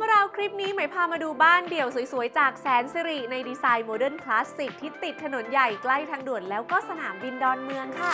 มเราคลิปนี้หมายพามาดูบ้านเดี่ยวสวยๆ จากแสนสิริในดีไซน์โมเดิร์นคลาสสิกที่ติดถนนใหญ่ใกล้ทางด่วนแล้วก็สนามบินดอนเมืองค่ะ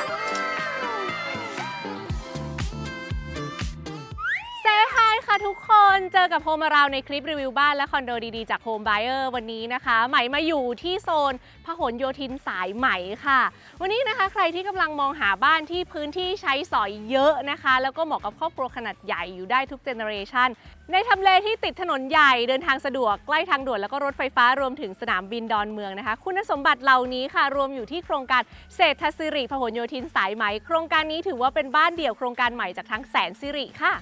ค่ะทุกคนเจอกับโฮมเราในคลิปรีวิวบ้านและคอนโดดีๆ จากโฮมไบเออร์วันนี้นะคะไหม่มาอยู่ที่โซนพหลโยธินสายไหมค่ะ วันนี้นะคะใครที่กำลังมองหาบ้านที่พื้นที่ใช้สอยเยอะนะคะ แล้วก็เหมาะกับครอบครัวขนาดใหญ่อยู่ได้ทุกเจเนอเรชันในทำเลที่ติดถนนใหญ่เดินทางสะดวกใกล้ทางด่วนแล้วก็รถไฟฟ้ารวมถึงสนามบินดอนเมืองนะคะ คุณสมบัติเหล่านี้ค่ะ รวมอยู่ที่โครงการเศรษฐศิริพหลโยธินสายไหม โครงการนี้ถือว่าเป็นบ้านเดี่ยวโครงการใหม่จากทั้งแสนสิริค่ะ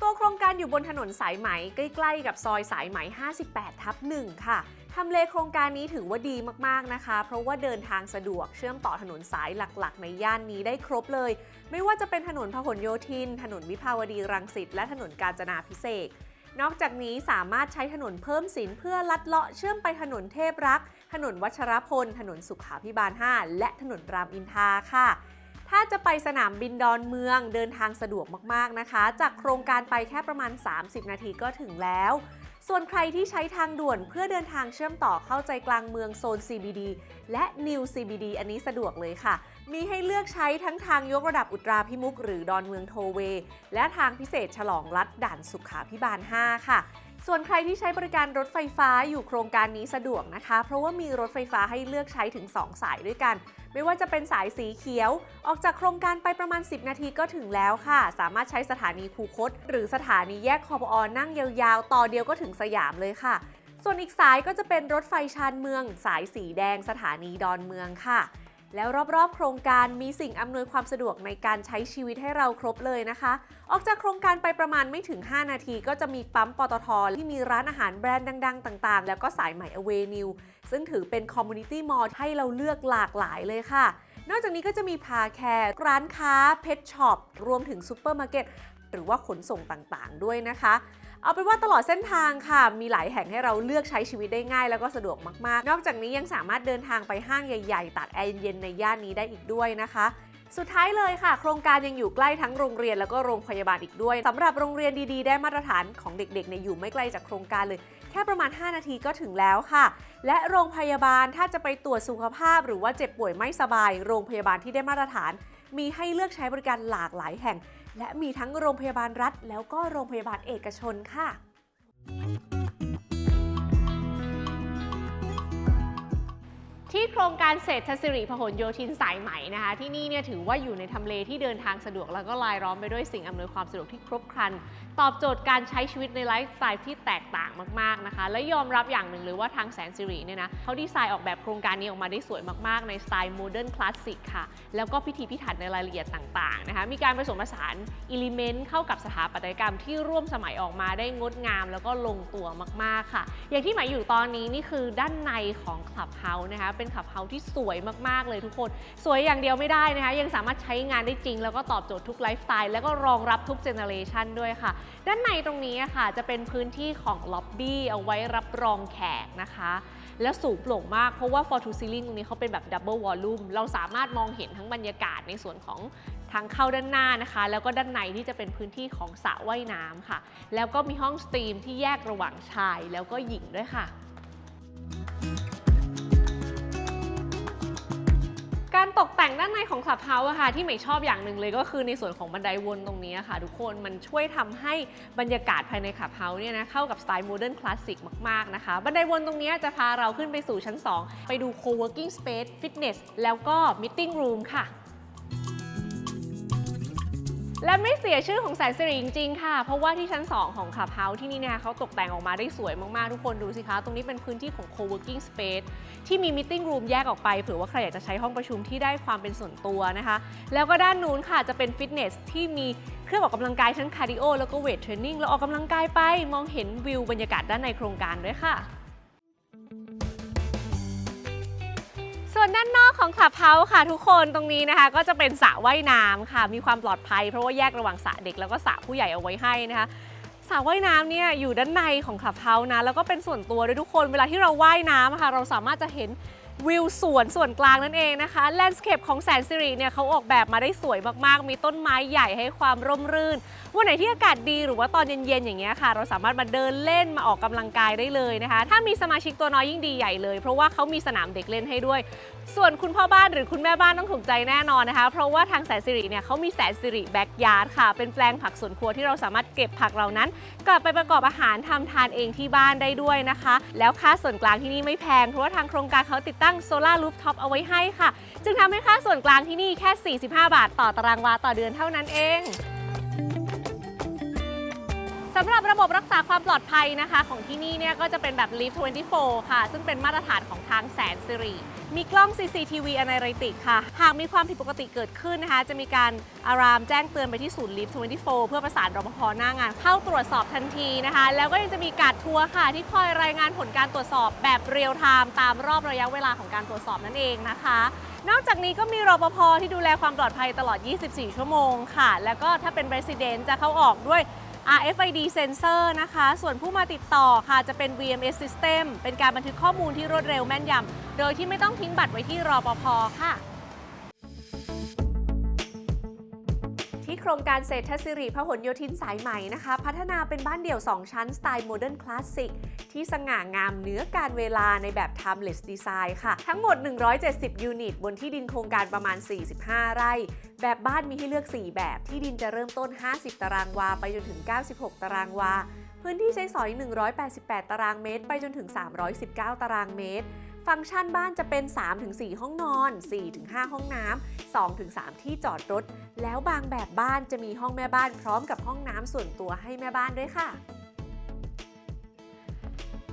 ตัวโครงการอยู่บนถนนสายไหมใกล้ๆกับซอยสายไหม 58 ทับ1ค่ะทำเลโครงการนี้ถือว่าดีมากๆนะคะ เพราะว่าเดินทางสะดวกเชื่อมต่อถนนสายหลักๆ ในย่านนี้ได้ครบเลย ไม่ว่าจะเป็นถนนพหลโยธิน ถนนวิภาวดีรังสิตและถนนกาญจนาพิเศษกนอกจากนี้สามารถใช้ถนนเพิ่มสินเพื่อลัดเลาะเชื่อมไปถนนเทพรักษ์ถนนวัชรพล ถนนสุขาพิบาล 5 และถนนรามอินทราค่ะ ถ้าจะไปสนามบินดอนเมืองเดินทางสะดวกมากๆนะคะ จากโครงการไปแค่ประมาณ 30 นาทีก็ถึงแล้ว ส่วนใครที่ใช้ทางด่วนเพื่อเดินทางเชื่อมต่อเข้าใจกลางเมืองโซน CBD และ New CBD อันนี้สะดวกเลยค่ะ มีให้เลือกใช้ทั้งทางยกระดับอุตราพิมุกหรือดอนเมืองโทเวและทางพิเศษฉลองรัฐด่านสุขาพิบาล 5 ค่ะ ส่วนใครที่ใช้บริการรถไฟฟ้าอยู่โครงการนี้สะดวกนะคะ เพราะว่ามีรถไฟฟ้าให้เลือกใช้ถึง 2 สายด้วยกัน ไม่ว่าจะเป็นสายสีเขียว ออกจากโครงการไปประมาณ 10 นาทีก็ถึงแล้วค่ะ สามารถใช้สถานีคูคต หรือสถานีแยกคอปอนั่งยาวๆ ต่อเดียวก็ถึงสยามเลยค่ะ ส่วนอีกสายก็จะเป็นรถไฟชานเมือง สายสีแดง สถานีดอนเมืองค่ะ แล้วรอบๆ โครงการมีสิ่งอำนวยความสะดวกในการใช้ชีวิตให้เราครบเลยนะคะ ออกจากโครงการไปประมาณไม่ถึง 5 นาที ก็จะมีปั๊มปตทที่มีร้านอาหารแบรนด์ดัง ๆ ต่างๆ แล้วก็สายใหม่อเวนิวซึ่งถือเป็นคอมมูนิตี้มอลล์ให้เราเลือกหลากหลายเลยค่ะ นอกจากนี้ก็จะมีพาแคร์ร้านค้าเพชช็อปรวมถึงซูเปอร์มาร์เก็ตหรือว่าขนส่งต่างๆ ด้วยนะคะ เอาเป็นว่าตลอดเส้นทางค่ะ มีหลายแห่งให้เราเลือกใช้ชีวิตได้ง่ายแล้วก็สะดวกมากๆ นอกจากนี้ยังสามารถเดินทางไปห้างใหญ่ๆตากแอร์เย็นๆในย่านนี้ได้อีกด้วยนะคะสุดท้ายเลยค่ะ โครงการยังอยู่ใกล้ทั้งโรงเรียนแล้วก็โรงพยาบาลอีกด้วยสำหรับโรงเรียนดีๆ ได้มาตรฐานของเด็กๆเนี่ยอยู่ไม่ไกลจากโครงการเลย แค่ประมาณ 5 นาทีก็ถึงแล้วค่ะ และโรงพยาบาลถ้าจะไปตรวจสุขภาพ หรือว่าเจ็บป่วยไม่สบาย โรงพยาบาลที่ได้มาตรฐาน มีให้เลือกใช้บริการหลากหลายแห่ง และมีทั้งโรงพยาบาลรัฐ แล้วก็โรงพยาบาลเอกชนค่ะ ที่โครงการเศรษฐศิริพหลโยธินสายไหมนะคะ ที่นี่เนี่ยถือว่าอยู่ในทำเลที่เดินทางสะดวกแล้วก็ลายล้อมไปด้วยสิ่งอำนวยความสะดวกที่ครบครัน ตอบโจทย์การใช้ชีวิตในไลฟ์สไตล์ที่แตกต่างมากๆนะคะ และยอมรับอย่างหนึ่งเลยว่าทางแสนสิริเนี่ยนะเขาดีไซน์ออกแบบโครงการนี้ออกมาได้สวยมากๆ ในสไตล์โมเดิร์นคลาสสิกค่ะ แล้วก็พิธีพิถันในรายละเอียดต่างๆนะคะ มีการผสมผสานอิเลเมนต์เข้ากับสถาปัตยกรรมที่ร่วมสมัยออกมาได้งดงาม แล้วก็ลงตัวมากๆค่ะ อย่างที่หมายอยู่ตอนนี้นี่คือด้านในของคลับเฮาส์นะคะ เป็นคลับเฮาส์ที่สวยมากๆเลยทุกคน สวยอย่างเดียวไม่ได้นะคะ ยังสามารถใช้งานได้จริง แล้วก็ตอบโจทย์ทุกไลฟ์สไตล์ แล้วก็รองรับทุกเจเนอเรชันด้วยค่ะด้านในตรงนี้อะค่ะจะเป็นพื้นที่ของล็อบบี้เอาไว้รับรองแขกนะคะ แล้วสูงโปร่งมากเพราะว่า for to ceiling ตรงนี้เขาเป็นแบบ double volume เราสามารถมองเห็นทั้งบรรยากาศในส่วนของทางเข้าด้านหน้านะคะ แล้วก็ด้านในที่จะเป็นพื้นที่ของสระว่ายน้ำค่ะ แล้วก็มีห้องสตรีมที่แยกระหว่างชายแล้วก็หญิงด้วยค่ะ การตกแต่งด้านในของคลับเฮาส์อะค่ะที่ไม่ชอบอย่างหนึ่งเลยก็คือในส่วนของบันไดวนตรงนี้อะค่ะ ทุกคนมันช่วยทำให้บรรยากาศภายในคลับเฮาส์เนี่ยนะเข้ากับสไตล์โมเดิร์นคลาสสิกมาก ๆ นะคะ บันไดวนตรงนี้จะพาเราขึ้นไปสู่ชั้น 2 ไปดู co-working space fitness แล้วก็ meeting room ค่ะ และไม่เสียชื่อของแสนสิริจริงๆ ค่ะ เพราะว่าที่ชั้น 2 ของคลับเฮาส์ที่นี่นะคะเขาตกแต่งออกมาได้สวยมากๆ ทุกคนดูสิคะ ตรงนี้เป็นพื้นที่ของ co-working space ที่มี meeting room แยกออกไปเผื่อว่าใครอยากจะใช้ห้องประชุมที่ได้ความเป็นส่วนตัวนะคะ แล้วก็ด้านนู้นค่ะจะเป็นฟิตเนสที่มีเครื่องออกกำลังกายทั้งคาร์ดิโอแล้วก็เวทเทรนนิ่งแล้วออกกำลังกายไปมองเห็นวิวบรรยากาศด้านในโครงการด้วยค่ะ ส่วนด้านนอกของคลับเฮาส์ค่ะทุกคนตรงนี้นะคะ ก็จะเป็นสระว่ายน้ำค่ะ มีความปลอดภัยเพราะว่าแยกระหว่างสระเด็กแล้วก็สระผู้ใหญ่เอาไว้ให้นะคะสระว่ายน้ำเนี่ยอยู่ด้านในของคลับเฮาส์นะแล้วก็เป็นส่วนตัวด้วยทุกคนเวลาที่เราว่ายน้ำค่ะเราสามารถจะเห็น วิวสวนส่วนกลางนั่นเองนะคะแลนด์สเคปของแสนสิริเนี่ยเขาออกแบบมาได้สวยมากๆ มีต้นไม้ใหญ่ให้ความร่มรื่น วันไหนที่อากาศดีหรือว่าตอนเย็นๆอย่างเงี้ยค่ะ เราสามารถมาเดินเล่นมาออกกำลังกายได้เลยนะคะ ถ้ามีสมาชิกตัวน้อยยิ่งดีใหญ่เลย เพราะว่าเขามีสนามเด็กเล่นให้ด้วยส่วนคุณพ่อบ้านหรือคุณแม่บ้านต้องถูกใจแน่นอนนะคะ เพราะว่าทางแสนสิริเนี่ยเขามีแสนสิริแบ็กยาร์ดค่ะ เป็นแปลงผักสวนครัวที่เราสามารถเก็บผักเหล่านั้น กลับไปประกอบอาหารทำทานเองที่บ้านได้ด้วยนะคะ แล้วค่าส่วนกลางที่นี่ไม่แพง เพราะว่าทางโครงการเขาติดตั้งโซลารูฟท็อปเอาไว้ให้ค่ะ จึงทำให้ค่าส่วนกลางที่นี่แค่ 45 บาท ต่อตารางวาต่อเดือนเท่านั้นเองำหรับระบบรักษาความปลอดภัยนะคะของที่นี่เนี่ยก็จะเป็นแบบ Live 24 ค่ะ ซึ่งเป็นมาตรฐานของทางแสนสิริ มีกล้อง CCTV Analytic ค่ะ หากมีความผิดปกติเกิดขึ้นนะคะ จะมีการอารามแจ้งเตือนไปที่ศูนย์ Live 24 เพื่อประสานรปภหน้างาน เข้าตรวจสอบทันทีนะคะ แล้วก็ยังจะมีการดทัวร์ค่ะ ที่คอยรายงานผลการตรวจสอบแบบเรียลไทม์ตามรอบระยะเวลาของการตรวจสอบนั่นเองนะคะนอกจากนี้ก็มีรปภที่ดูแลความปลอดภัยตลอด 24 ชั่วโมงค่ะ แล้วก็ถ้าเป็น Resident จะเข้าออกด้วย RFID sensor นะคะ ส่วนผู้มาติดต่อค่ะจะเป็น VMS system เป็นการบันทึกข้อมูลที่รวดเร็วแม่นยำ โดยที่ไม่ต้องทิ้งบัตรไว้ที่รอปภค่ะ โครงการเศรษฐศิริพหลโยธินสายใหม่นะคะ พัฒนาเป็นบ้านเดี่ยว 2 ชั้นสไตล์โมเดิร์นคลาสสิกที่สง่างามเหนือการเวลาในแบบ timeless design ค่ะ ทั้งหมด 170 ยูนิต บนที่ดินโครงการประมาณ 45 ไร่ แบบบ้านมีให้เลือก 4 แบบ ที่ดินจะเริ่มต้น 50 ตารางวา ไปจนถึง 96 ตารางวา พื้นที่ใช้สอย 188 ตารางเมตร ไปจนถึง 319 ตารางเมตร ฟังก์ชันบ้านจะเป็น 3-4 ห้องนอน 4-5 ห้องน้ำ 2-3 ที่จอดรถ แล้วบางแบบบ้านจะมีห้องแม่บ้านพร้อมกับห้องน้ำส่วนตัวให้แม่บ้านด้วยค่ะ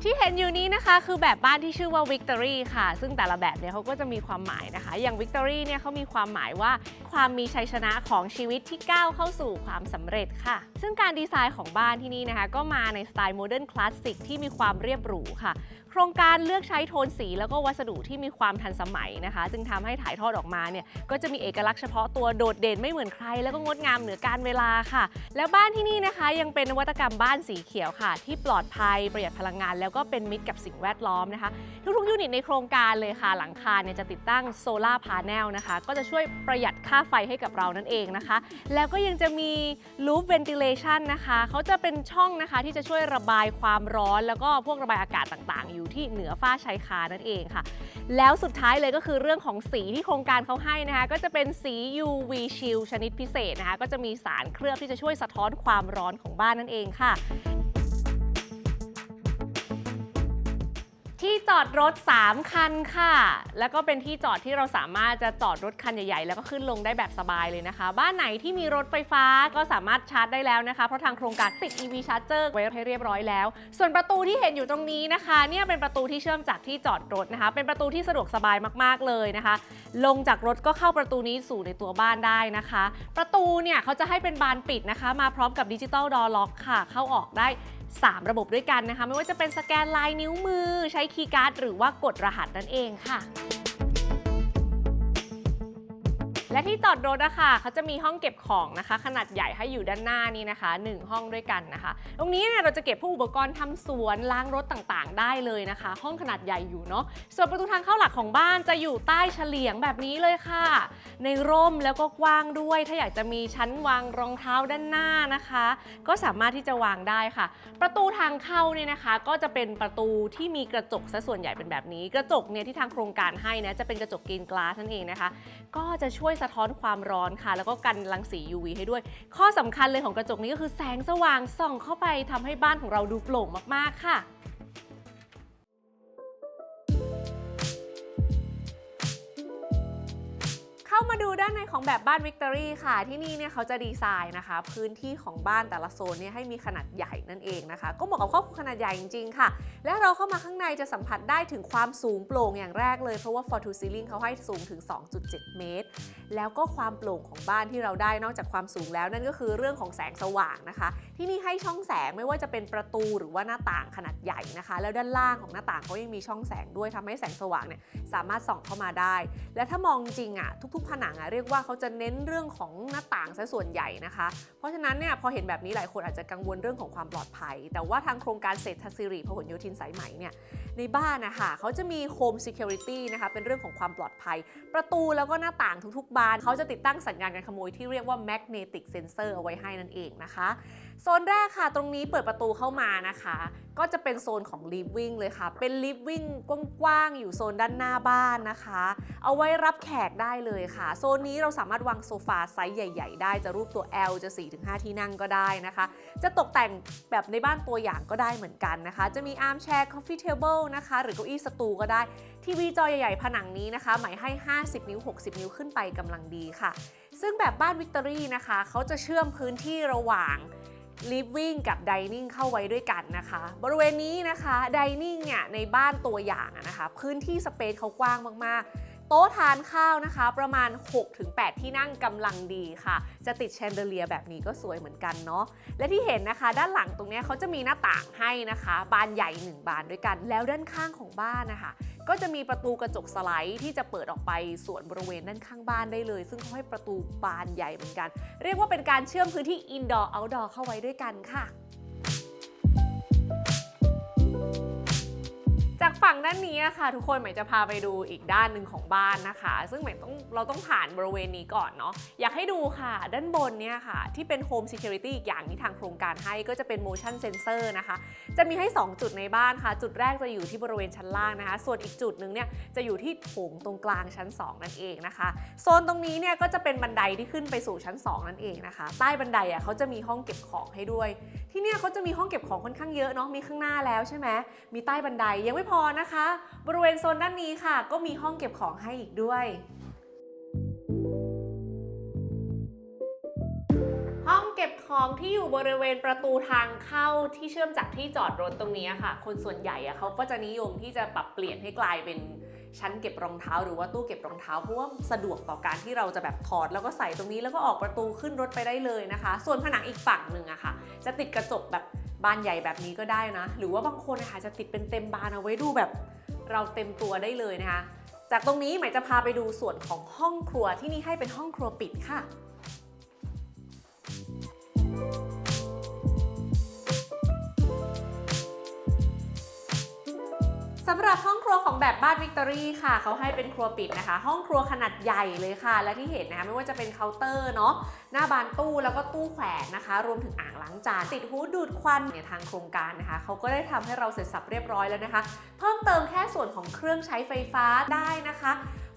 ที่เห็นอยู่นี้นะคะคือแบบบ้านที่ชื่อว่า Victory ค่ะ ซึ่งแต่ละแบบเนี่ยเขาก็จะมีความหมายนะคะ อย่าง Victory เนี่ยเขามีความหมายว่าความมีชัยชนะของชีวิตที่ก้าวเข้าสู่ความสำเร็จค่ะ ซึ่งการดีไซน์ของบ้านที่นี่นะคะ ก็มาในสไตล์โมเดิร์นคลาสสิกที่มีความเรียบหรูค่ะ ครงการเลือกใช้โทนสี แล้วก็วัสดุที่มีความทันสมัยนะคะ จึงทำให้ถ่ายทอดออกมาเนี่ยก็จะมีเอกลักษณ์เฉพาะตัวโดดเด่นไม่เหมือนใคร แล้วก็งดงามเหนือการเวลาค่ะ แล้วบ้านที่นี่นะคะ ยังเป็นนวัตกรรมบ้านสีเขียวค่ะ ที่ปลอดภัยประหยัดพลังงาน แล้วก็เป็นมิตรกับสิ่งแวดล้อมนะคะ ทุกๆยูนิตในโครงการเลยค่ะ หลังคาเนี่ยจะติดตั้งโซลาร์พา n นลนะคะ ก็จะช่วยประหยัดค่าไฟให้กับเรานั่นเองนะคะ แล้วก็ยังจะมี loop ventilation นะคะเขาจะเป็นช่องนะคะที่จะช่วยระบายความร้อน แล้วก็พวกระบายอากาศต่างๆอยู่ที่เหนือฝ้าชายคานั่นเองค่ะ แล้วสุดท้ายเลยก็คือเรื่องของสีที่โครงการเขาให้นะคะ ก็จะเป็นสี UV Shield ชนิดพิเศษนะคะ ก็จะมีสารเคลือบที่จะช่วยสะท้อนความร้อนของบ้านนั่นเองค่ะ ที่จอดรถ 3 คันค่ะ แล้วก็เป็นที่จอดที่เราสามารถจะจอดรถคันใหญ่ๆ แล้วก็ขึ้นลงได้แบบสบายเลยนะคะ บ้านไหนที่มีรถไฟฟ้าก็สามารถชาร์จได้แล้วนะคะ เพราะทางโครงการติด EV Charger ไว้ให้เรียบร้อยแล้ว ส่วนประตูที่เห็นอยู่ตรงนี้นะคะ เนี่ยเป็นประตูที่เชื่อมจากที่จอดรถนะคะ เป็นประตูที่สะดวกสบายมากๆเลยนะคะ ลงจากรถก็เข้าประตูนี้สู่ในตัวบ้านได้นะคะ ประตูเนี่ยเขาจะให้เป็นบานปิดนะคะ มาพร้อมกับดิจิตอลดอล็อกค่ะ เข้าออกได้ 3 ระบบด้วยกันนะคะ ไม่ว่าจะเป็นสแกนลายนิ้วมือ ใช้คีย์การ์ดหรือว่ากดรหัสนั่นเองค่ะ และที่จอดรถนะคะเขาจะมีห้องเก็บของนะคะ ขนาดใหญ่ให้อยู่ด้านหน้านี้นะคะ 1 ห้องด้วยกันนะคะ ตรงนี้เนี่ยเราจะเก็บพวกอุปกรณ์ทำสวนล้างรถต่างๆ ได้เลยนะคะ ห้องขนาดใหญ่อยู่เนาะส่วนประตูทางเข้าหลักของบ้านจะอยู่ใต้เฉลียงแบบนี้เลยค่ะ ในร่มแล้วก็กว้างด้วย ถ้าอยากจะมีชั้นวางรองเท้าด้านหน้านะคะ ก็สามารถที่จะวางได้ค่ะ ประตูทางเข้าเนี่ยนะคะ ก็จะเป็นประตูที่มีกระจกซะส่วนใหญ่เป็นแบบนี้ กระจกเนี่ยที่ทางโครงการให้นะจะเป็นกระจกกรีนกลาสนั่นเองนะคะ ก็จะช่วยสะท้อนความร้อนค่ะ แล้วก็กันรังสี UV ให้ด้วย ข้อสำคัญเลยของกระจกนี้ก็คือแสงสว่างส่องเข้าไปทำให้บ้านของเราดูโปร่งมากๆค่ะ เข้ามาดูด้านในของแบบบ้าน Victory ค่ะ ที่นี่เนี่ยเขาจะดีไซน์นะคะ พื้นที่ของบ้านแต่ละโซนเนี่ยให้มีขนาดใหญ่นั่นเองนะคะ ก็เหมาะกับครอบครัวขนาดใหญ่จริงๆค่ะ และเราเข้ามาข้างในจะสัมผัสได้ถึงความสูงโปร่งอย่างแรกเลย เพราะว่า For to Ceiling เขาให้สูงถึง 2.7 เมตร แล้วก็ความโปร่งของบ้านที่เราได้นอกจากความสูงแล้ว นั่นก็คือเรื่องของแสงสว่างนะคะ ที่นี่ให้ช่องแสงไม่ว่าจะเป็นประตูหรือว่าหน้าต่างขนาดใหญ่นะคะ แล้วด้านล่างของหน้าต่างเขายังมีช่องแสงด้วยทำให้แสงสว่างเนี่ยสามารถส่องเข้ามาได้ และถ้ามองจริงๆอะทุกๆผนังอะเรียกว่าเขาจะเน้นเรื่องของหน้าต่างซะส่วนใหญ่นะคะ เพราะฉะนั้นเนี่ยพอเห็นแบบนี้หลายคนอาจจะกังวลเรื่องของความปลอดภัย แต่ว่าทางโครงการเศรษฐศิริพหลโยธินสายไหมเนี่ยในบ้านนะคะเขาจะมี Home Security นะคะเป็นเรื่องของความปลอดภัย ประตูแล้วก็หน้าต่างทุกๆ บานเขาจะติดตั้งสัญญาณการขโมยที่เรียกว่า Magnetic Sensor เอาไว้ให้นั่นเองนะคะ โซนแรกค่ะตรงนี้เปิดประตูเข้ามานะคะ ก็จะเป็นโซนของ living เลยค่ะ เป็น living กว้างๆ อยู่โซนด้านหน้าบ้านนะคะ เอาไว้รับแขกได้เลยค่ะ โซนนี้เราสามารถวางโซฟาไซส์ใหญ่ ๆ ได้จะรูปตัว L จะ 4-5 ที่นั่งก็ได้นะคะ จะตกแต่งแบบในบ้านตัวอย่างก็ได้เหมือนกันนะคะ จะมี arm chair coffee table นะคะ หรือเก้าอี้สตูก็ได้ ทีวีจอใหญ่ๆ ผนังนี้นะคะ หมายให้ 50 นิ้ว 60 นิ้วขึ้นไปกำลังดีค่ะ ซึ่งแบบบ้านวิกตอรี่นะคะ เขาจะเชื่อมพื้นที่ระหว่าง living กับ dining เข้าไว้ด้วยกันนะคะ บริเวณนี้นะคะ dining เนี่ยในบ้านตัวอย่างนะคะ พื้นที่สเปซเขากว้างมากๆ โต๊ะทานข้าวนะคะ ประมาณ 6-8 ที่นั่งกำลังดีค่ะ จะติดแชนเดเลียแบบนี้ก็สวยเหมือนกันเนาะและที่เห็นนะคะ ด้านหลังตรงเนี้ยเขาจะมีหน้าต่างให้นะคะ บานใหญ่ 1 บานด้วยกัน แล้วด้านข้างของบ้านนะคะ ก็จะมีประตูกระจกสไลด์ที่จะเปิดออกไปส่วนบริเวณด้านข้างบ้านได้เลย ซึ่งเขาให้ประตูบานใหญ่เหมือนกัน เรียกว่าเป็นการเชื่อมพื้นที่ indoor outdoor เข้าไว้ด้วยกันค่ะ ฝั่งด้านนี้นะคะทุกคนหมายจะพาไปดูอีกด้านหนึ่งของบ้านนะคะ ซึ่งหมายต้องเราต้องผ่านบริเวณนี้ก่อนเนาะอยากให้ดูค่ะ ด้านบนเนี่ยค่ะ ที่เป็น Home Security อีกอย่างที่ทางโครงการให้ก็จะเป็น motion sensor นะคะ จะมีให้ 2 จุดในบ้านค่ะ จุดแรกจะอยู่ที่บริเวณชั้นล่างนะคะ ส่วนอีกจุดหนึ่งเนี่ยจะอยู่ที่โถงตรงกลางชั้น 2 นั่นเองนะคะโซนตรงนี้เนี่ยก็จะเป็นบันไดที่ขึ้นไปสู่ชั้น 2 นั่นเองนะคะ ใต้บันไดอะเขาจะมีห้องเก็บของให้ด้วย ที่เนี่ยเขาจะมีห้องเก็บของค่อนข้างเยอะเนาะมีข้างหน้าแล้วใช่ไหมมีใต้บันไดยังไม่พอนะคะ บริเวณโซนด้านนี้ค่ะ ก็มีห้องเก็บของให้อีกด้วย ห้องเก็บของที่อยู่บริเวณประตูทางเข้าที่เชื่อมจากที่จอดรถตรงนี้ค่ะ คนส่วนใหญ่เขาก็จะนิยมที่จะปรับเปลี่ยนให้กลายเป็นชั้นเก็บรองเท้าหรือว่าตู้เก็บรองเท้าเพราะว่าสะดวกต่อการที่เราจะแบบถอดแล้วก็ใส่ตรงนี้แล้วก็ออกประตูขึ้นรถไปได้เลยนะคะ ส่วนผนังอีกฝั่งหนึ่งอะค่ะ จะติดกระจกแบบ บานใหญ่แบบนี้ก็ได้นะ หรือว่าบางคนนะคะจะติดเป็นเต็มบานเอาไว้ดูแบบเราเต็มตัวได้เลยนะคะ จากตรงนี้หมายจะพาไปดูส่วนของห้องครัวที่นี่ให้เป็นห้องครัวปิดค่ะ สำหรับห้องครัวของแบบบ้านวิกตอรี่ค่ะ เขาให้เป็นครัวปิดนะคะ ห้องครัวขนาดใหญ่เลยค่ะ และที่เห็นนะคะไม่ว่าจะเป็นเคาน์เตอร์เนาะหน้าบานตู้แล้วก็ตู้แขวนนะคะ รวมถึงอ่างล้างจานติดหูดดูดควันเนี่ยทางโครงการนะคะเขาก็ได้ทำให้เราเสร็จสับเรียบร้อยแล้วนะคะ เพิ่มเติมแค่ส่วนของเครื่องใช้ไฟฟ้าได้นะคะ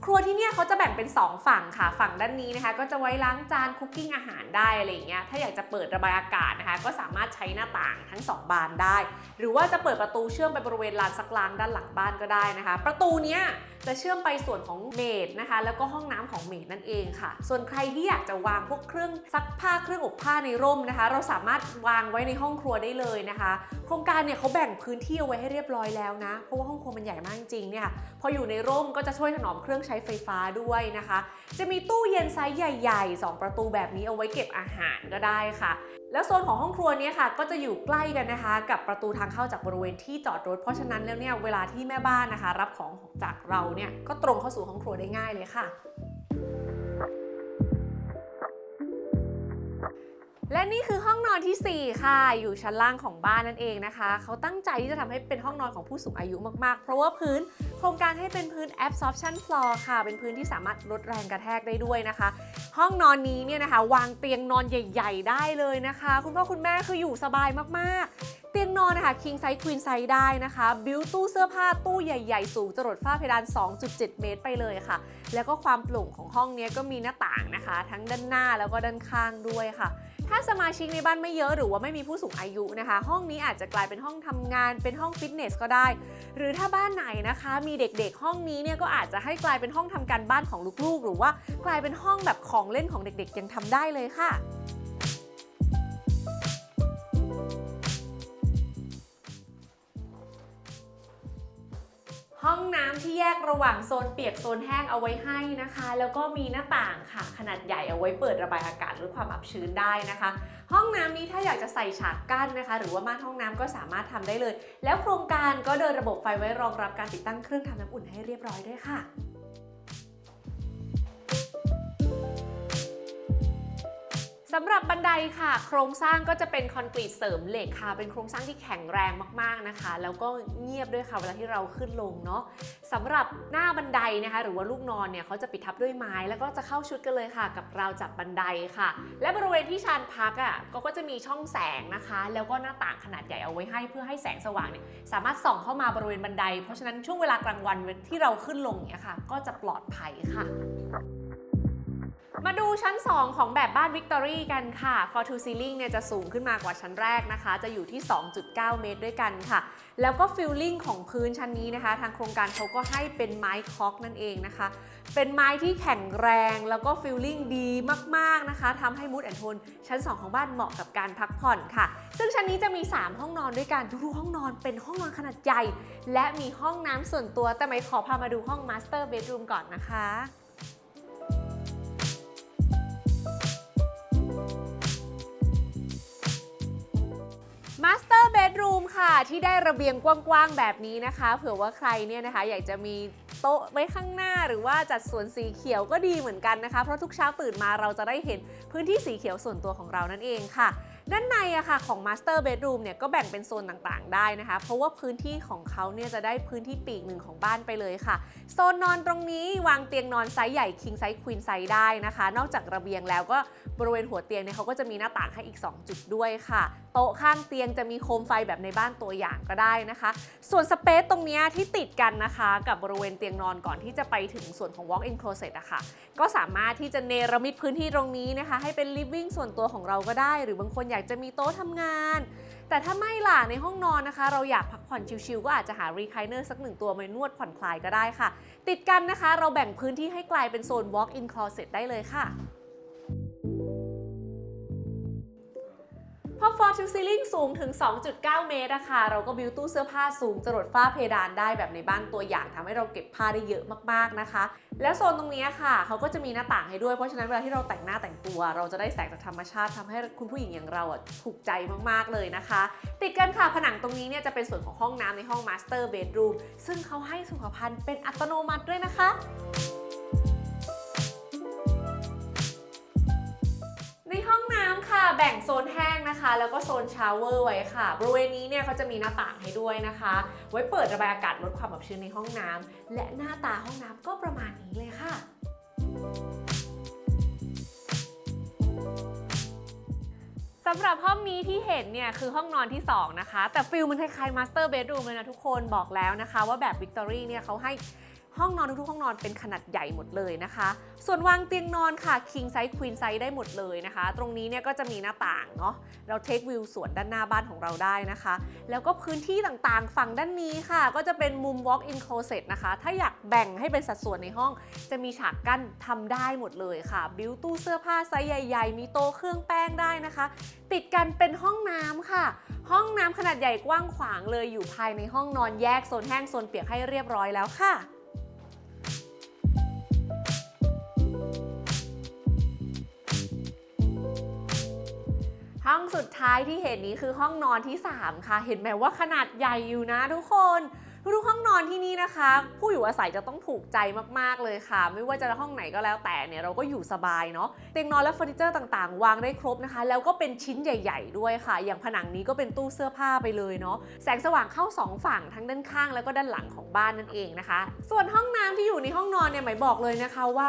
ครัวที่เนี่ยเขาจะแบ่งเป็น 2 ฝั่งค่ะ ฝั่งด้านนี้นะคะ ก็จะไว้ล้างจานคุกกิ้งอาหารได้อะไรอย่างเงี้ยถ้าอยากจะเปิดระบายอากาศนะคะ ก็สามารถใช้หน้าต่างทั้ง 2 บานได้ หรือว่าจะเปิดประตูเชื่อมไปบริเวณลานซักล้างด้านหลังบ้านก็ได้นะคะ ประตูเนี้ยจะเชื่อมไปส่วนของเมดนะคะ แล้วก็ห้องน้ำของเมดนั่นเองค่ะ ส่วนใครที่อยากจะวางพวกเครื่องซักผ้าเครื่องอบผ้าในร่มนะคะ เราสามารถวางไว้ในห้องครัวได้เลยนะคะ โครงการเนี่ยเขาแบ่งพื้นที่เอาไว้ให้เรียบร้อยแล้วนะเพราะว่าห้องครัวมันใหญ่มากจริงๆเนี่ยพออยู่ในร่มก็จะช่วยถนอมเครื่องช้ไฟฟ้าด้วยนะคะ จะมีตู้เย็นไซส์ใหญ่ๆ 2 ประตูแบบนี้เอาไว้เก็บอาหารก็ได้ค่ะ แล้วโซนของห้องครัวนี้ค่ะ ก็จะอยู่ใกล้กันนะคะ กับประตูทางเข้าจากบริเวณที่จอดรถ เพราะฉะนั้นแล้วเนี่ยเวลาที่แม่บ้านนะคะ รับของจากเราเนี่ยก็ตรงเข้าสู่ห้องครัวได้ง่ายเลยค่ะ และนี่คือห้องนอนทีสี่ 4 ค่ะ อยู่ชั้นล่างของบ้านนั่นเองนะคะ เขาตั้งใจที่จะทำให้เป็นห้องนอนของผู้สูงอายุมากๆ เพราะว่าพื้นโครงการให้เป็นพื้น absorption floor ค่ะ เป็นพื้นที่สามารถลดแรงกระแทกได้ด้วยนะคะ ห้องนอนนี้เนี่ยนะคะ วางเตียงนอนใหญ่ ๆ ได้เลยนะคะ คุณพ่อคุณแม่คืออยู่สบายมากๆ เตียงนอนนะคะ king size queen size ได้นะคะบิวตู้เสื้อผ้าตู้ใหญ่ๆ สูงจรดฝ้าเพดาน 2.7 เมตรไปเลยค่ะ แล้วก็ความโปร่งของห้องนี้ก็มีหน้าต่างนะคะ ทั้งด้านหน้าแล้วก็ด้านข้างด้วยค่ะ ถ้าสมาชิกในบ้านไม่เยอะหรือว่าไม่มีผู้สูงอายุนะคะ ห้องนี้อาจจะกลายเป็นห้องทำงาน เป็นห้องฟิตเนสก็ได้ หรือถ้าบ้านไหนนะคะมีเด็กๆ ห้องนี้เนี่ยก็อาจจะให้กลายเป็นห้องทำการบ้านของลูกๆ หรือว่ากลายเป็นห้องแบบของเล่นของเด็กๆ ยังทำได้เลยค่ะ ห้องน้ำที่แยกระหว่างโซนเปียกโซนแห้งเอาไว้ให้นะคะ แล้วก็มีหน้าต่างค่ะ ขนาดใหญ่เอาไว้เปิดระบายอากาศลดความอับชื้นได้นะคะ ห้องน้ำนี้ถ้าอยากจะใส่ฉากกั้นนะคะ หรือว่าม่านห้องน้ำก็สามารถทำได้เลย แล้วโครงการก็เดินระบบไฟไว้รองรับการติดตั้งเครื่องทำน้ำอุ่นให้เรียบร้อยด้วยค่ะ สำหรับบันไดค่ะ โครงสร้างก็จะเป็นคอนกรีตเสริมเหล็กค่ะ เป็นโครงสร้างที่แข็งแรงมากๆนะคะ แล้วก็เงียบด้วยค่ะเวลาที่เราขึ้นลงเนาะสำหรับหน้าบันไดนะคะ หรือว่าลูกนอนเนี่ยเขาจะปิดทับด้วยไม้แล้วก็จะเข้าชุดกันเลยค่ะ กับราวจับบันไดค่ะ และบริเวณที่ชานพักอะก็จะมีช่องแสงนะคะ แล้วก็หน้าต่างขนาดใหญ่เอาไว้ให้เพื่อให้แสงสว่างเนี่ยสามารถส่องเข้ามาบริเวณบันได เพราะฉะนั้นช่วงเวลากลางวันที่เราขึ้นลงเนี่ยค่ะ ก็จะปลอดภัยค่ะ มาดูชั้น 2 ของแบบบ้าน Victory กันค่ะ For to Ceiling เนี่ยจะสูงขึ้นมากว่าชั้นแรกนะคะ จะอยู่ที่ 2.9 เมตรด้วยกันค่ะ แล้วก็ฟิลลิ่งของพื้นชั้นนี้นะคะ ทางโครงการเขาก็ให้เป็นไม้คอกนั่นเองนะคะ เป็นไม้ที่แข็งแรงแล้วก็ฟิลลิ่งดีมากๆนะคะทำให้มูดแอนโทนชั้น 2 ของบ้านเหมาะกับการพักผ่อนค่ะ ซึ่งชั้นนี้จะมี 3 ห้องนอนด้วยกันทุกห้องนอนเป็นห้องนอนขนาดใหญ่ และมีห้องน้ำส่วนตัวแต่ไม่ขอพามาดูห้อง Master Bedroom ก่อนนะคะ Master Bedroom ค่ะ ที่ได้ระเบียงกว้างๆ แบบนี้นะคะ เผื่อว่าใครเนี่ยนะคะ อยากจะมีโต๊ะไว้ข้างหน้าหรือว่าจัดสวนสีเขียวก็ดีเหมือนกันนะคะ เพราะทุกเช้าตื่นมาเราจะได้เห็นพื้นที่สีเขียวส่วนตัวของเรานั่นเองค่ะ ด้านในอะค่ะของ Master Bedroom เนี่ยก็แบ่งเป็นโซนต่างๆ ได้นะคะ เพราะว่าพื้นที่ของเขาเนี่ยจะได้พื้นที่ปีกหนึ่งของบ้านไปเลยค่ะ โซนนอนตรงนี้วางเตียงนอนไซส์ใหญ่ king size queen size ได้นะคะ นอกจากระเบียงแล้วก็บริเวณหัวเตียงเนี่ยเขาก็จะมีหน้าต่างให้อีก 2 จุดด้วยค่ะ โต๊ะข้างเตียงจะมีโคมไฟแบบในบ้านตัวอย่างก็ได้นะคะ ส่วนสเปซตรงนี้ที่ติดกันนะคะ กับบริเวณเตียงนอนก่อนที่จะไปถึงส่วนของ walk-in closet อะค่ะก็สามารถที่จะเนรมิตพื้นที่ตรงนี้นะคะ ให้เป็น living ส่วนตัวของเราก็ได้ หรือบางคนอยากจะมีโต๊ะทำงาน แต่ถ้าไม่ล่ะในห้องนอนนะคะ เราอยากพักผ่อนชิลๆก็อาจจะหารีไคเนอร์สักหนึ่งตัวมานวดผ่อนคลายก็ได้ค่ะ ติดกันนะคะ เราแบ่งพื้นที่ให้กลายเป็นโซน walk-in closet ได้เลยค่ะ อ Floor to Ceiling สูงถึง 2.9 เมตรอะคะเราก็บิวตู้เสื้อผ้าสูงจรดฝ้าเพดานได้แบบในบ้านตัวอย่างทำให้เราเก็บผ้าได้เยอะมากๆนะคะ แล้วโซนตรงนี้ค่ะเขาก็จะมีหน้าต่างให้ด้วยเพราะฉะนั้นเวลาที่เราแต่งหน้าแต่งตัว เราจะได้แสงจากธรรมชาติทำให้คุณผู้หญิงอย่างเราอะถูกใจมากๆเลยนะคะ ติดกันค่ะผนังตรงนี้เนี่ยจะเป็นส่วนของห้องน้ำในห้อง Master Bedroom ซึ่งเขาให้สุขภัณฑ์เป็นอัตโนมัติด้วยนะคะ น้ำค่ะ แบ่งโซนแห้งนะคะ แล้วก็โซนชาวเวอร์ไว้ค่ะ บริเวณนี้เนี่ยเขาจะมีหน้าต่างให้ด้วยนะคะ ไว้เปิดระบายอากาศลดความอับชื้นในห้องน้ำและหน้าตาห้องน้ำก็ประมาณนี้เลยค่ะสำหรับห้องนี้ที่เห็นเนี่ยคือห้องนอนที่ 2 นะคะ แต่ฟิลมันคล้ายๆ Master Bedroom เลยนะทุกคนบอกแล้วนะคะ ว่าแบบ Victory เนี่ยเขาให้ ห้องนอนทุกๆห้องนอนเป็นขนาดใหญ่หมดเลยนะคะ ส่วนวางเตียงนอนค่ะ king size queen size ได้หมดเลยนะคะ ตรงนี้เนี่ยก็จะมีหน้าต่างเนาะ เราเทควิวสวนด้านหน้าบ้านของเราได้นะคะ แล้วก็พื้นที่ต่างๆ ฝั่งด้านนี้ค่ะ ก็จะเป็นมุม walk in closet นะคะ ถ้าอยากแบ่งให้เป็นสัดส่วนในห้อง จะมีฉากกั้นทำได้หมดเลยค่ะ บิวตู้เสื้อผ้าไซส์ใหญ่ ๆ มีโต๊ะเครื่องแป้งได้นะคะ ติดกันเป็นห้องน้ำค่ะ ห้องน้ำขนาดใหญ่กว้างขวางเลยอยู่ภายในห้องนอนแยกโซนแห้งโซนเปียกให้เรียบร้อยแล้วค่ะ องสุดท้ายที่เห็นนี้คือห้องนอนที่ 3 ค่ะ เห็นไหมว่าขนาดใหญ่อยู่นะทุกคน ทุกๆห้องนอนที่นี่นะคะ ผู้อยู่อาศัยจะต้องถูกใจมากๆเลยค่ะ ไม่ว่าจะห้องไหนก็แล้วแต่เนี่ยเราก็อยู่สบายเนาะเตียงนอนและเฟอร์นิเจอร์ต่างๆ วางได้ครบนะคะ แล้วก็เป็นชิ้นใหญ่ ๆ ด้วยค่ะ อย่างผนังนี้ก็เป็นตู้เสื้อผ้าไปเลยเนาะแสงสว่างเข้าสองฝั่งทั้งด้านข้างแล้วก็ด้านหลังของบ้านนั่นเองนะคะ ส่วนห้องน้ำที่อยู่ในห้องนอนเนี่ยหมายบอกเลยนะคะว่า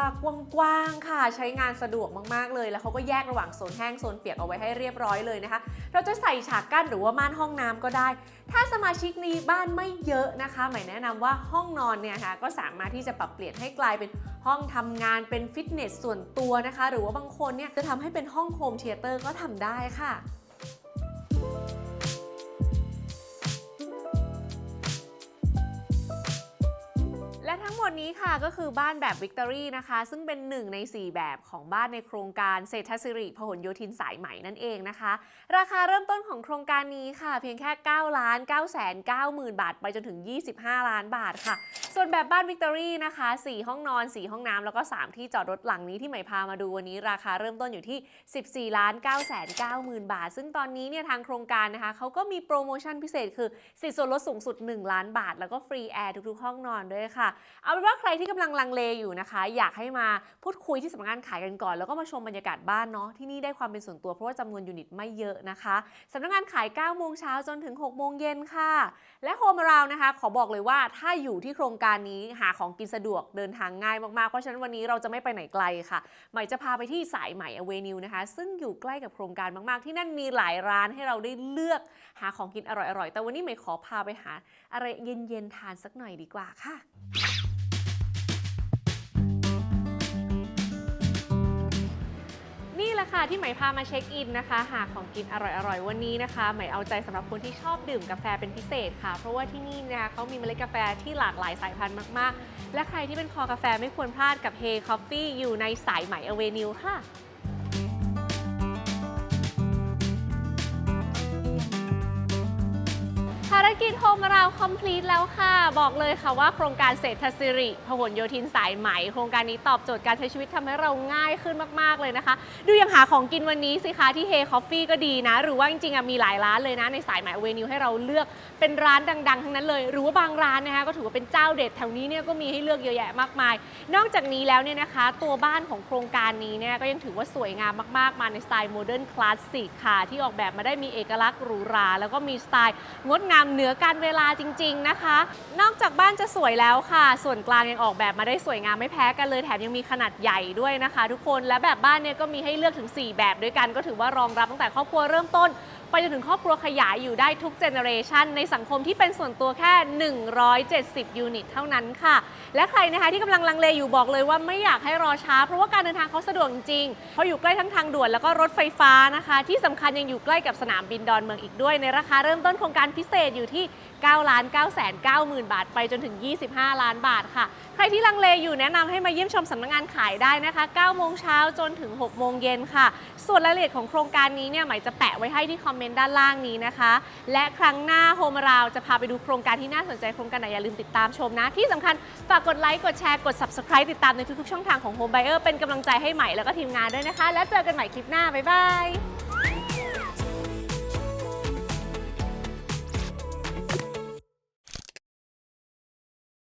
กว้างๆค่ะใช้งานสะดวกมากๆเลย แล้วเขาก็แยกระหว่างโซนแห้งโซนเปียกเอาไว้ให้เรียบร้อยเลยนะคะ เราจะใส่ฉากกั้นหรือว่าม่านห้องน้ำก็ได้ ถ้าสมาชิกในบ้านไม่เยอะนะคะหมายแนะนำว่าห้องนอนเนี่ยค่ะก็สามารถที่จะปรับเปลี่ยนให้กลายเป็นห้องทำงานเป็นฟิตเนสส่วนตัวนะคะ หรือว่าบางคนเนี่ยจะทำให้เป็นห้องโฮมเทเตอร์ก็ทำได้ค่ะ และทั้งหมดนี้ค่ะก็คือบ้านแบบ Victory นะคะ ซึ่งเป็นหนึ่งใน 4 แบบของบ้านในโครงการเศรษฐศิริพหลโยธินสายใหม่นั่นเองนะคะ ราคาเริ่มต้นของโครงการนี้ค่ะ เพียงแค่ 9 ล้าน9แสน9หมื่นบาท ไปจนถึง 25 ล้านบาทค่ะ ส่วนแบบบ้านวิกตอรี่นะคะ 4 ห้องนอน 4 ห้องน้ำแล้วก็ 3 ที่จอดรถหลังนี้ที่ใหม่พามาดูวันนี้ ราคาเริ่มต้นอยู่ที่ 14ล้าน9 9 0 0 0 บาท ซึ่งตอนนี้เนี่ยทางโครงการนะคะเขาก็มีโปรโมชั่นพิเศษคือสิทธิส่วนลดสูงสุด 1 ล้านบาท แล้วก็ฟรีแอร์ทุกๆ ห้องนอนด้วยค่ะเอาเป็นว่าใครที่กำลังลังเลอยู่นะคะ อยากให้มาพูดคุยที่สำนักงานขายกันก่อน แล้วก็มาชมบรรยากาศบ้านเนาะที่นี่ได้ความเป็นส่วนตัวเพราะว่าจำนวนยูนิตไม่เยอะนะคะสำนักงานขาย 9 โมงเช้าจนถึง 6 โมงเย็นค่ะ และโฮมราวนะคะ ขอบอกเลยว่าถ้าอยู่ที่โครงการนี้หาของกินสะดวกเดินทางง่ายมากๆ เพราะฉะนั้นวันนี้เราจะไม่ไปไหนไกลค่ะใหม่จะพาไปที่สายใหม่อเวนิวนะคะ ซึ่งอยู่ใกล้กับโครงการมากๆ ที่นั่นมีหลายร้านให้เราได้เลือกหาของกินอร่อยๆแต่วันนี้ใหม่ขอพาไปหาอะไรเย็นๆทานสักหน่อยดีกว่าค่ะ นี่แหละค่ะที่ไหมายพามาเช็คอินนะคะ หาของกินอร่อยๆ วันนี้นะคะไหมายเอาใจสำหรับคนที่ชอบดื่มกาแฟเป็นพิเศษค่ะ เพราะว่าที่นี่นะคะเขามีเมล็ดกาแฟที่หลากหลายสายพันธุ์มากๆ และใครที่เป็นคอกาแฟไม่ควรพลาดกับ Hey Coffee อยู่ในสายไหมอเวนิวค่ะารกิจโฮมเราคอมพลีทแล้วค่ะ บอกเลยค่ะว่าโครงการเศรษฐศิริพหลโยธินสายไหม โครงการนี้ตอบโจทย์การใช้ชีวิตทำให้เราง่ายขึ้นมาก ๆ เลยนะคะ ดูอย่างหาของกินวันนี้สิคะที่เฮคอฟฟี่ก็ดีนะ หรือว่าจริงๆมีหลายร้านเลยนะ ในสายไหมเวนิวให้เราเลือกเป็นร้านดัง ๆ ทั้งนั้นเลย หรือว่าบางร้านนะคะก็ถือว่าเป็นเจ้าเด็ดแถวนี้เนี่ยก็มีให้เลือกเยอะแยะมากมาย นอกจากนี้แล้วเนี่ยนะคะ ตัวบ้านของโครงการนี้เนี่ยก็ยังถือว่าสวยงามมากๆ มาในสไตล์โมเดิร์นคลาสสิกค่ะที่ออกแบบมาได้มีเอกลักษณ์หรูหราแล้วก็มีสไตล์งดงามเหนือการเวลาจริง ๆนะคะ นอกจากบ้านจะสวยแล้วค่ะ ส่วนกลางยังออกแบบมาได้สวยงามไม่แพ้กันเลยแถมยังมีขนาดใหญ่ด้วยนะคะ ทุกคนและแบบบ้านเนี่ยก็มีให้เลือกถึง 4 แบบด้วยกัน ก็ถือว่ารองรับตั้งแต่ครอบครัวเริ่มต้น ไปจนถึงครอบครัวขยายอยู่ได้ทุกเจเนอเรชันในสังคมที่เป็นส่วนตัวแค่ 170 ยูนิตเท่านั้นค่ะ และใครนะคะที่กำลังลังเลอยู่บอกเลยว่าไม่อยากให้รอช้า เพราะว่าการเดินทางเขาสะดวกจริงๆเพราะอยู่ใกล้ทั้งทางด่วนแล้วก็รถไฟฟ้านะคะ ที่สำคัญยังอยู่ใกล้กับสนามบินดอนเมืองอีกด้วย ในราคาเริ่มต้นโครงการพิเศษอยู่ที่9ล้าน9แสน9หมื่นบาท ไปจนถึง 25 ล้านบาทค่ะ ใครที่ลังเลอยู่แนะนำให้มาเยี่ยมชมสำนักงานขายได้นะคะ9โมงเช้าจนถึง6โมงเย็นค่ะ ส่วนรายละเอียดของโครงการนี้เนี่ยหมายจะแปะไว้ให้ที่คอมเมนต์ด้านล่างนี้นะคะ และครั้งหน้าโฮมราวจะพาไปดูโครงการที่น่าสนใจโครงการไหนอย่าลืมติดตามชมนะ ที่สำคัญฝากกดไลค์กดแชร์กด subscribe ติดตามในทุกๆช่องทางของ Home Buyer เป็นกำลังใจให้ใหม่แล้วก็ทีมงานด้วยนะคะ แล้วเจอกันใหม่คลิปหน้าบ๊ายบาย